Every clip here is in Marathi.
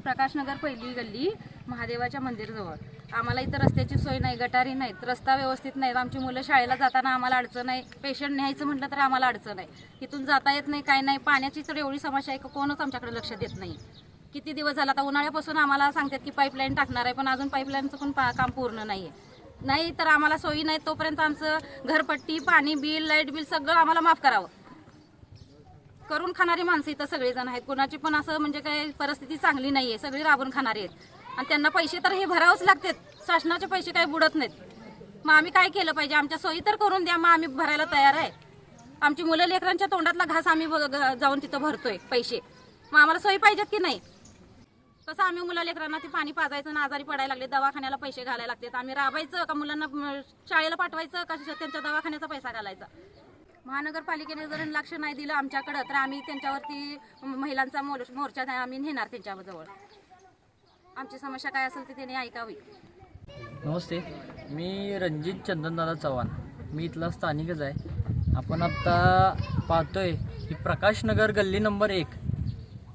प्रकाशनगर पहिली गल्ली महादेवाच्या मंदिरजवळ. आम्हाला इथं रस्त्याची सोय नाही गटारी नाहीत रस्ता व्यवस्थित नाहीत आमची मुलं शाळेला जाताना आम्हाला अडचण आहे पेशंट न्यायचं म्हटलं तर आम्हाला अडचण आहे इथून जाता येत नाही काय नाही. पाण्याची तर एवढी समस्या आहे की कोणच आमच्याकडे लक्ष देत नाही. किती दिवस झाला आता? उन्हाळ्यापासून आम्हाला सांगतात की पाईपलाईन टाकणार आहे पण अजून पाईपलाईनचं पण पा- काम पूर्ण नाही आहे नाही तर आम्हाला सोयी नाही. तोपर्यंत आमचं घरपट्टी पाणी बिल लाइट बिल सगळं आम्हाला माफ करावं. करून खाणारी माणसं इथं सगळेजण आहेत. कोणाची पण असं म्हणजे काही परिस्थिती चांगली नाही आहे सगळी राबून खाणारी आहेत. आणि त्यांना पैसे तर हे भरावंच लागतात. शासनाचे पैसे काही बुडत नाहीत. मग आम्ही काय केलं पाहिजे? आमच्या सोयी तर करून द्या. मग आम्ही भरायला तयार आहे. आमची मुलं लेकरांच्या तोंडातला घास आम्ही ब- जाऊन तिथं भरतोय पैसे. मग आम्हाला सोयी पाहिजेत की नाही? कसं आम्ही मुलं लेकरांना ते पाणी पाजायचं ना आजारी पडायला लागले दवाखान्याला पैसे घालायला लागतात. आम्ही राबायचं का मुलांना शाळेला पाठवायचं? का त्यांच्या दवाखान्याचा पैसा घालायचा? महानगरपालिकेने जर लक्ष नाही दिलं आमच्याकडं तर आम्ही त्यांच्यावरती महिलांचा मोर्चा आम्ही नेणार त्यांच्याजवळ. आमची समस्या काय असेल ती त्यांनी ऐकावी. नमस्ते मी रणजित चंदनदादा चव्हाण. मी इथला स्थानिकच आहे. आपण आत्ता पाहतोय की प्रकाशनगर गल्ली नंबर एक.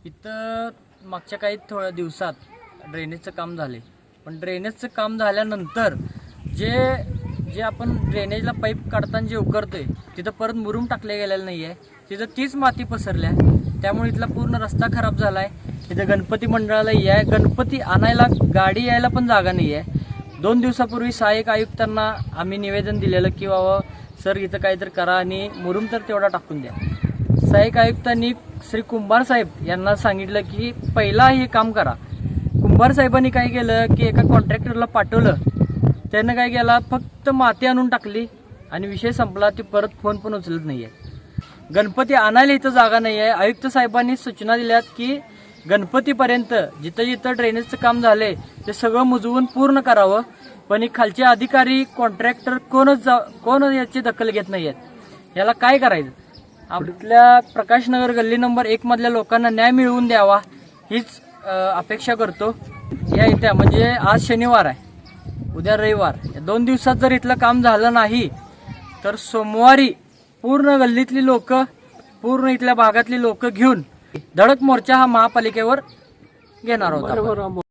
इथं मागच्या काही थोड्या दिवसात ड्रेनेजचं काम झाले. पण ड्रेनेजचं काम झाल्यानंतर जे जे आपण ड्रेनेजला पाईप काढताना जे उकरतोय तिथं परत मुरुम टाकले गेलेलं नाही आहे तिथं तीच माती पसरल्या. त्यामुळे इथला पूर्ण रस्ता खराब झाला आहे तिथं गणपती मंडळाला आहे गणपती आणायला गाडी यायला पण जागा नाही आहे दोन दिवसापूर्वी सहाय्यक आयुक्तांना आम्ही निवेदन दिलेलं की बाबा सर इथं काहीतरी करा आणि मुरुम तर तेवढा टाकून द्या. सहाय्यक आयुक्तांनी श्री कुंभार साहेब यांना सांगितलं की पहिला हे काम करा. कुंभार साहेबांनी काय केलं की एका कॉन्ट्रॅक्टरला पाठवलं. त्यानं काय केला? फक्त माती आणून टाकली आणि विषय संपला. ती परत फोन पण उचलत नाहीये. गणपती आणायला इथं जागा नाही आहे आयुक्त साहेबांनी सूचना दिल्यात की गणपतीपर्यंत जिथं जिथं ड्रेनेजचं काम झालंय ते सगळं मुजवून पूर्ण करावं. पण हे खालचे अधिकारी कॉन्ट्रॅक्टर कोणच जा कोण याची दखल घेत नाही आहेत याला काय करायचं? आपल्या प्रकाशनगर गल्ली नंबर एक मधल्या लोकांना न्याय मिळवून द्यावा हीच अपेक्षा करतो. या इथे म्हणजे आज शनिवार आहे. उद्या रविवार. या दोन दिवसात जर इथलं काम झालं नाही तर सोमवारी पूर्ण गल्लीतली लोक पूर्ण इथल्या भागातली लोक घेऊन धडक मोर्चा हा महापालिकेवर घेणार होता